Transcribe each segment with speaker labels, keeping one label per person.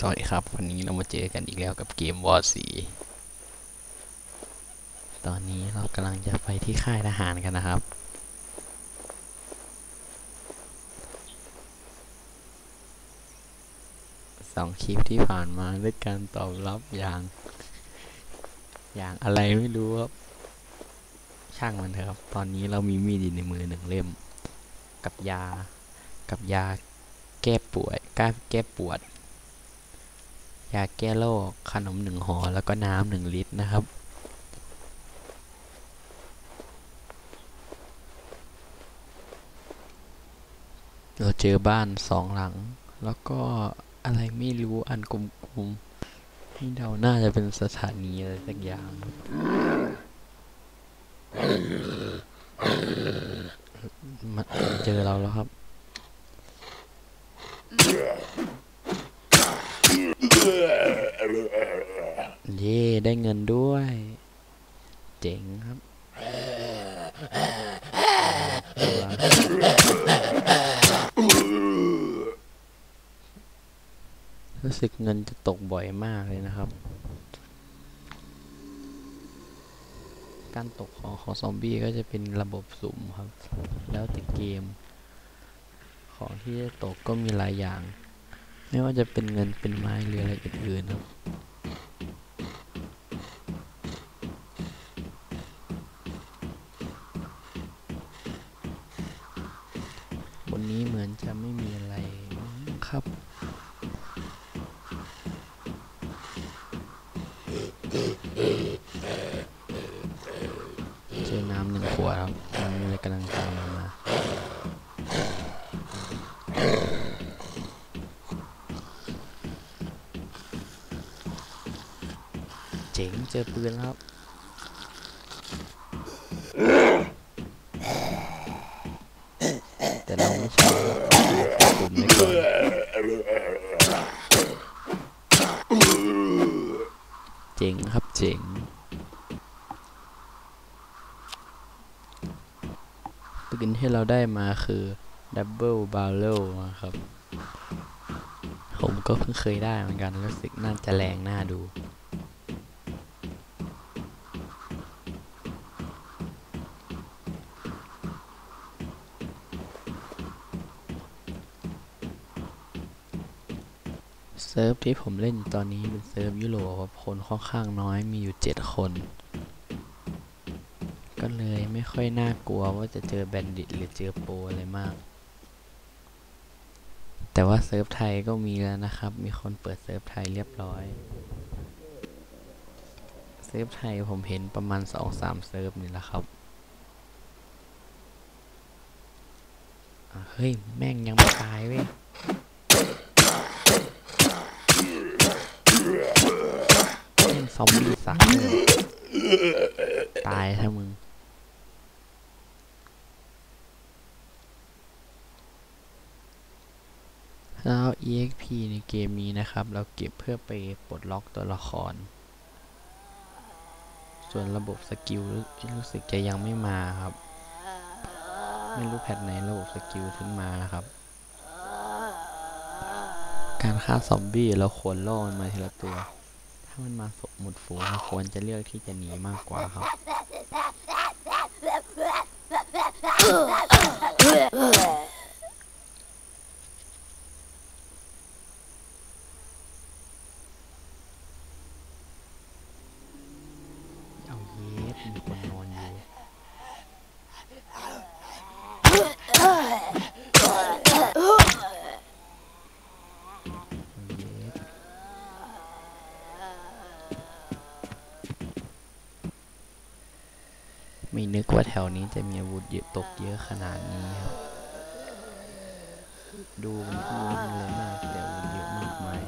Speaker 1: สวัสดีครับ วันนี้เรามาเจอกันอีกแล้วกับเกมวอร์สีตอนนี้เรากำลังจะไปที่ค่ายทหารกันนะครับ สองคลิปที่ผ่านมาด้วยการตอบรับอย่าง อย่างอะไรไม่รู้ครับ ช่างมันเถอะครับ ตอนนี้เรามีมีดในมือหนึ่งเล่ม กับยา กับยาแก้ป่วยก้แก้ปวด ยาแก้โรคขนมหนึ่งห่อแล้วก็น้ำหนึ่งลิตรนะครับเราเจอบ้านสองหลัง แล้วก็อะไรไม่รู้อันกลมๆให้เดาน่าจะเป็นสถานีอะไรสักอย่างมาเจอเราแล้วครับ เย่ได้เงินด้วย เจ๋งครับรู้สึกเงินจะตกบ่อยมากเลยนะครับ การตกของของซอมบี้ก็จะเป็นระบบสุ่มครับ แล้วแต่เกม ของที่จะตกก็มีหลายอย่าง ไม่ว่าจะเป็นเงินเป็นไม้หรืออะไรอื่นๆครับวันนี้เหมือนจะไม่มีอะไรครับเจอน้ำหนึ่งขวดครับมันมีอะไรกำลังตามมา เจ๋งเจอปืนแล้วครับแต่เราไม่ชอบปุ่มในก่อนเจ๋งครับเจ๋งปืนที่เราได้มาคือ Double Barrel นะครับ ผมก็เพิ่งเคยได้เหมือนกัน รู้สึกน่าจะแรงน่าดู เซิร์ฟที่ผมเล่นตอนนี้เป็นเซิร์ฟยุโรปครับคนค่อนข้างน้อยมีอยู่ 7 คน ก็เลยไม่ค่อยน่ากลัวว่าจะเจอแบนดิตหรือเจอโปรอะไรมาก แต่ว่าเซิร์ฟไทยก็มีแล้วนะครับ มีคนเปิดเซิร์ฟไทยเรียบร้อย เซิร์ฟไทยผมเห็นประมาณ 2-3 เซิร์ฟนี่แหละครับเฮ้ย แม่งยังไม่ตายเว้ย เล่น ซอมบี้สักเลยตายถ้ามึง แล้ว EXP ในเกมนี้นะครับ เราเก็บเพื่อไปปลดล็อกตัวละคร ส่วนระบบสกิลรู้สึกจะยังไม่มาครับ ไม่รู้แพทไหนระบบสกิลถึงมานะครับการฆ่าซอมบี้เราควรล่อมันมาทีละตัว ถ้ามันมาสหมดฝูงเราควรจะเลือกที่จะหนีมากกว่าครับ เอาเย็ดมีคนนอนอยู่ เอาเย็ด ไม่นึกว่าแถวนี้จะมีอาวุธเยอะตกเยอะขนาดนี้ครับ ดูมันก็รู้มันเลยมากแต่อาวุธเยอะมากมาย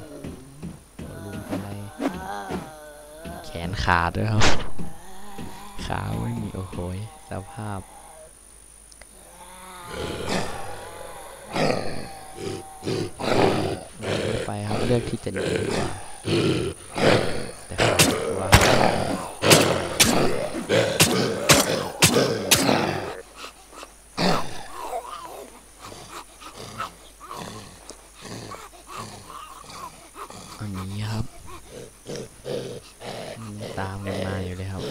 Speaker 1: ลุมอะไร แขนขาดด้วยครับ ขาไม่มีโอ้โหยสภาพไม่ไปครับเลือกที่จะหนีดีกว่าแต่ขากลัวครับ อันนี้ครับมันตามกันมาอยู่เลยครับ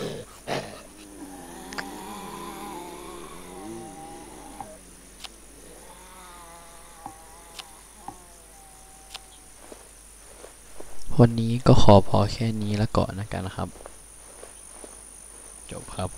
Speaker 1: วันนี้ก็ขอพอแค่นี้แล้วก่อนนะกันนะครับ จบครับ